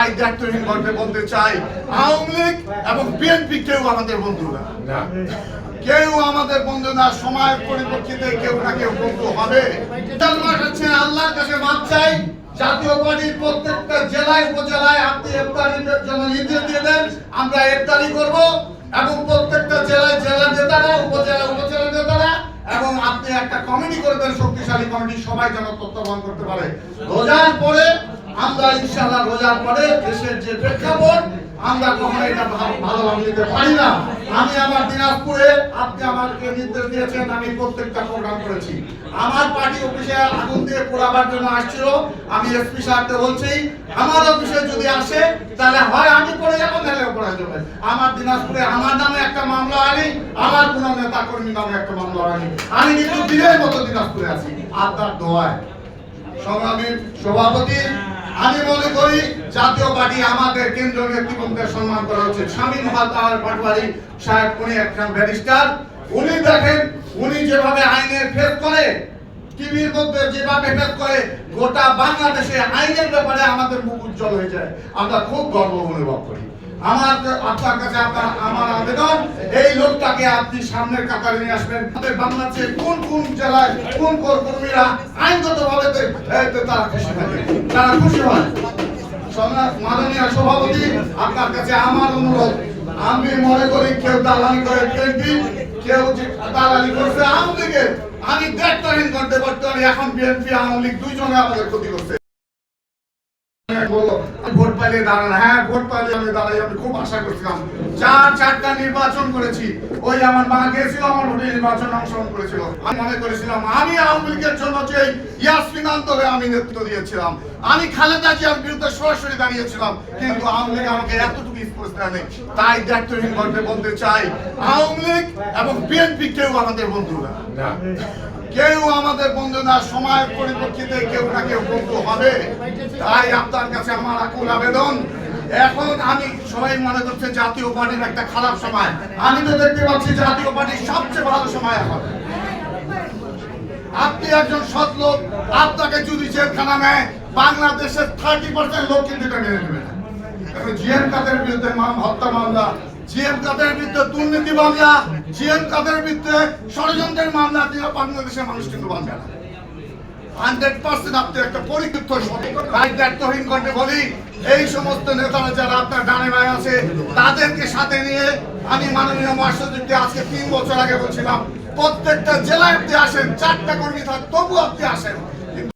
তাই দায়িত্বহীন গল্পে বলতে চাই আওয়ামী লীগ এবং বিএনপি কেউ আমাদের বন্ধু না। কেউ আমাদের বন্ধু না সময়ের পরিপ্রেক্ষিতে কেউ না কেউ বন্ধু হবে। মাস আল্লাহর কাছে মাপ চাই জাতীয় পার্টির প্রত্যেকটা জেলায় উপজেলায় আপনি ইফতারির জন্য নির্দেশ দিয়ে দেন আমরা ইফতারি করব এবং প্রত্যেকটা জেলায় জেলা নেতারা উপজেলা উপজেলা নেতারা এবং আপনি একটা কমিটি করে দেন শক্তিশালী কমিটি সবাই যেন তত্ত্বাবধান করতে পারে। রোজার পরে আমরা ইনশাআল্লাহ রোজার পরে দেশের যে প্রেক্ষাপট, আমরা কখনো এটা ভালোভাবে নিতে পারি না। আমি আমার দিনাজপুরে, আপনি আমাকে নির্দেশ দিয়েছেন, আমি প্রত্যেকটা প্রোগ্রাম করেছি। আমার পার্টি অফিসে আগুন দিয়ে পোড়াবার জন্য আসছিল। আমি এসপি সাহেবকে বলছি, আমার অফিসে যদি আসে, তাহলে হয় আমি পড়ে যাব, নাহলে ও পড়ে যাবে। আমার দিনাজপুরে আমার নামে একটা মামলা আনি আমার কোন নেতা কর্মী নামে একটা মামলা আনি আমি কিন্তু দিনের মতো দিনাজপুরে আছি। আপনার দোয়ায়। সংগ্রামীর সভাপতি আমি মনে করি জাতীয় পার্টি আমাদের কেন্দ্রীয় নেতৃবৃন্দের সম্মান করা উচিত। স্বামী মহাতার পাটবাড়ি সাহেব, উনি একজন ব্যারিস্টার। উনি দেখেন, উনি যেভাবে আইনের ফেস করে, টিভির মধ্যে যেভাবে ফেস করে, গোটা বাংলাদেশে আইনের ব্যাপারে আমাদের মুখ উজ্জ্বল হয়ে যায়। আমরা খুব গর্ব অনুভব করি। আমার আপনার কাছে আপনার আমার আবেদন এই লোকটাকে আপনি সামনের কাতারে নিয়ে আসবেন। আমাদের বাংলাদেশে কোন কোন জেলায় কোন কোন কর্মীরা আইনগত ভাবে তারা খুশি থাকে তারা খুশি হয়? মাননীয় সভাপতি, আপনার কাছে আমার অনুরোধ, আমি মনে করি কেউ দালালি করে কেউ দালালি করছে আওয়ামী লীগের। আমি দায়িত্বহীন করতে পারতে পারি, এখন বিএনপি, আওয়ামী লীগ দুইজনে আমাদের ক্ষতি করছে। ভোট পাইলে দাঁড়ান। হ্যাঁ ভোট পাইলে আমি দাঁড়াই, আমি খুব আশা করছিলাম। চার চারটা নির্বাচন করেছি। ওই আমার মা গেছিল, আমার ভোটে নির্বাচন অংশগ্রহণ করেছিল। আমি মনে করেছিলাম, আমি আওয়ামী লীগের জন্য যে ইয়াসমিন আমি নেতৃত্ব দিয়েছিলাম। আমি খালেদা জিয়ার বিরুদ্ধে সরাসরি দাঁড়িয়েছিলাম, কিন্তু আওয়ামী লীগ আমাকে এতটুকু স্পষ্ট দেয়নি তাই দায়িত্বহীন গল্পে বলতে চাই আওয়ামী লীগ এবং বিএনপি কেউ আমাদের বন্ধু না। কেউ আমাদের বন্ধু না সময়ের পরিপ্রেক্ষিতে কেউ না কেউ বন্ধু হবে। তাই আপনার কাছে আমার আকুল আবেদন। এখন আমি সবাই মনে করছে জাতীয় পার্টির একটা খারাপ সময়। আমি তো দেখতে পাচ্ছি জাতীয় পার্টির সবচেয়ে ভালো সময় এখন। আপনি একজন সৎ লোক আপনাকে যদি জেলখানা নেয় বাংলাদেশের থার্টি পার্সেন্ট লোক কিন্তু এটা মেনে নেবে না। জিএম কাদের বিরুদ্ধে হত্যা মামলা? জিএম কাদের বিরুদ্ধে দুর্নীতি মামলা? জিএম কাদের বিরুদ্ধে ষড়যন্ত্রের মামলা? দিয়ে বাংলাদেশের মানুষ কিন্তু বাঁচবে না। এই সমস্ত নেতারা যারা আপনার ডানে বায়ে আছে, তাদেরকে সাথে নিয়ে আমি মাননীয় মহাসচিবকে আজকে তিন বছর আগে বলছিলাম, প্রত্যেকটা জেলায় আপনি আসেন, চারটা কর্মী থাক তবু আপনি আসেন।